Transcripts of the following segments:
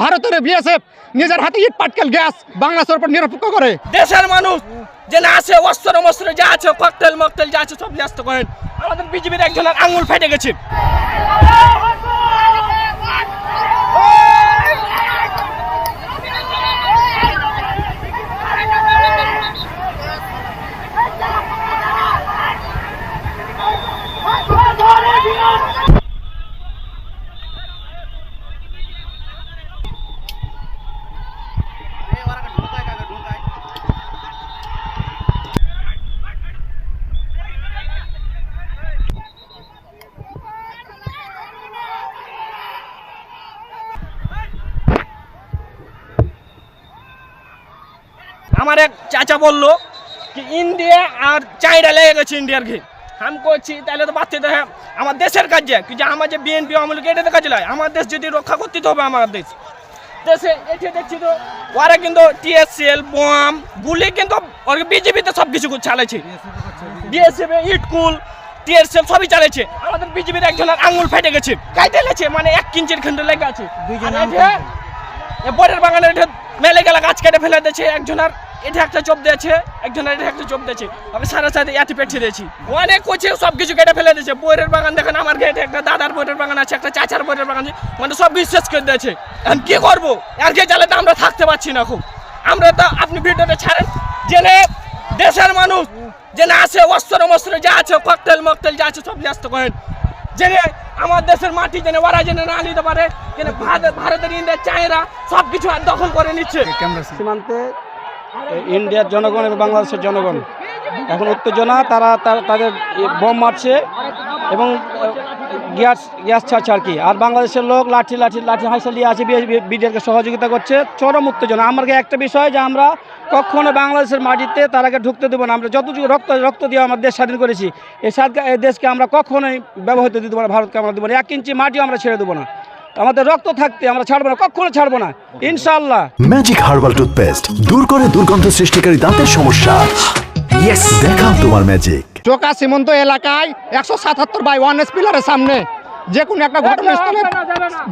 ভারতের বিএসএফ নিজের হাতে ইট পাটকেল গ্যাস বাংলাদেশের উপর নিরপেক্ষ করে। দেশের মানুষ যে না আছে, অস্ত্র মস্ত্র যা আছে ককটেল মকটেল যা আছে, সব ন্যস্ত করেন। আমাদের বিজেপির একজনের আঙুল ফেটে গেছে। আমার এক চাচা বলল কি ইন্ডিয়া আর চাইনা লেগে গেছে ইন্ডিয়ার ঘি। আমি করছি তাহলে তো বাচ্চা তো হ্যাঁ। আমার দেশের কাজে কি যে আমার যে বিএনপি আমল এটাতে কাজে লাগে আমার দেশ যদি রক্ষা করতে তো হবে আমার দেশ। দেশে এটি দেখছি তো ওরা কিন্তু টিএসএল বোম গুলি কিন্তু ওরা বিজেপিতে সব কিছু চালাইছে। বিএসএফ ইটকুল টিএসএল সবই চালাইছে। আমাদের বিজেপির একজনের আঙুল ফেটে গেছে। কাইতে লেছে মানে এক কিঞ্চির খন্ড লেগে আছে। বরের বাগানের এটা মেলে গেলা গাছ কেটে ফেলে দিয়েছে একজনের এটা একটা চোপ দিয়েছে একজনের এটা একটা চোপ দিয়েছে। আমি সারা সাথে এতে পেটে দিয়েছি। অনেক কোচে সব কিছু কেটে ফেলে দিয়েছে। বইয়ের বাগান দেখেন আমার গেটে একটা দাদার বইয়ের বাগান আছে একটা চাচার বইয়ের বাগান আছে মানে সব বিশ্বাস করে দিয়েছে। এখন কি করব? আর কে চালে তো আমরা থাকতে পারছি না খুব আমরা তো আপনি ভিডিওটা ছাড়েন জেনে দেশের মানুষ যে না আছে অস্ত্র মস্ত্র যা আছে ককটেল মকটেল যা আছে সব ন্যস্ত করেন। জেনে আমার দেশের মাটি জেনে ওরা জেনে না নিতে পারে জেনে ভারত ভারতের ইন্ডিয়া চায়রা সব কিছু আর দখল করে নিচ্ছে। সীমান্তে ইন্ডিয়ার জনগণ এবং বাংলাদেশের জনগণ। এখন উত্তেজনা, তারা তাদের বোম মারছে এবং গ্যাস গ্যাস ছাড়ছে আর কি। আর বাংলাদেশের লোক লাঠি লাঠি লাঠি হাইসা নিয়ে আছে বিডিআরকে সহযোগিতা করছে। চরম উত্তেজনা। আমার একটা বিষয় যে আমরা কখনো বাংলাদেশের মাটিতে তারাকে ঢুকতে দেবো না। আমরা যতটুকু রক্ত রক্ত দিয়ে আমার দেশ স্বাধীন করেছি, এই দেশকে আমরা কখনোই ব্যবহৃত দিতে পারব ভারতকে আমরা দেবো না। এক ইঞ্চি মাটিও আমরা ছেড়ে দেবো না। আমাদের রক্ত থাকতে আমরা ছাড়বো না কখনো ছাড়বো না। ইনশাল্লাহ ম্যাজিক হার্বাল টুথপেস্ট দূর করে দুর্গন্ধ সৃষ্টিকারী দাঁতের সমস্যা। ইয়েস দেখাও তোমার ম্যাজিক চোকা সীমন্ত এলাকায় একশো সাতাত্তর বাই ওয়ান এস পিলারের সামনে। যে কোনো একটা ঘটনাস্থলে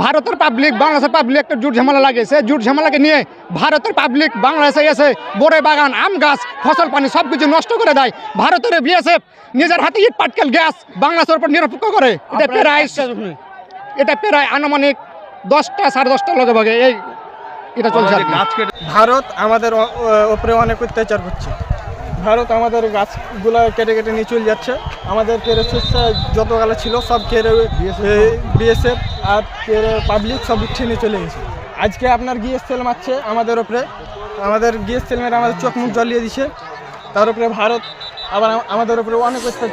ভারতের পাবলিক বাংলাদেশের পাবলিক একটা জুট ঝামেলা লাগে। সে জুট ঝামেলাকে নিয়ে ভারতের পাবলিক বাংলাদেশে এসে বোরে বাগান আম গাছ ফসল পানি সব কিছু নষ্ট করে দেয়। ভারতের বিএসএফ নিজের হাতে ইট পাটকেল গ্যাস বাংলাদেশের উপর নিরপেক্ষ করে। এটা প্রায় এটা প্রায় আনুমানিক দশটা সাড়ে দশটা লগে ভাগে এই এটা চলছে ভারত আমাদের ওপরে অনেক অত্যাচার করছে ভারত আমাদের গাছগুলো কেটে কেটে নিয়ে চলে যাচ্ছে। আমাদের কেড়ে শস্য যত গালা ছিল সব কেড়ে বিএসএফ আর কেড়ে পাবলিক সব উঠিয়ে নিয়ে চলে গেছে। আজকে আপনার গিয়েস সেল মারছে আমাদের ওপরে আমাদের গিয়েস তেল মেরে আমাদের চোখ মুখ জ্বলিয়ে দিছে। তার উপরে ভারত আবার আমাদের উপরে অনেক অত্যাচার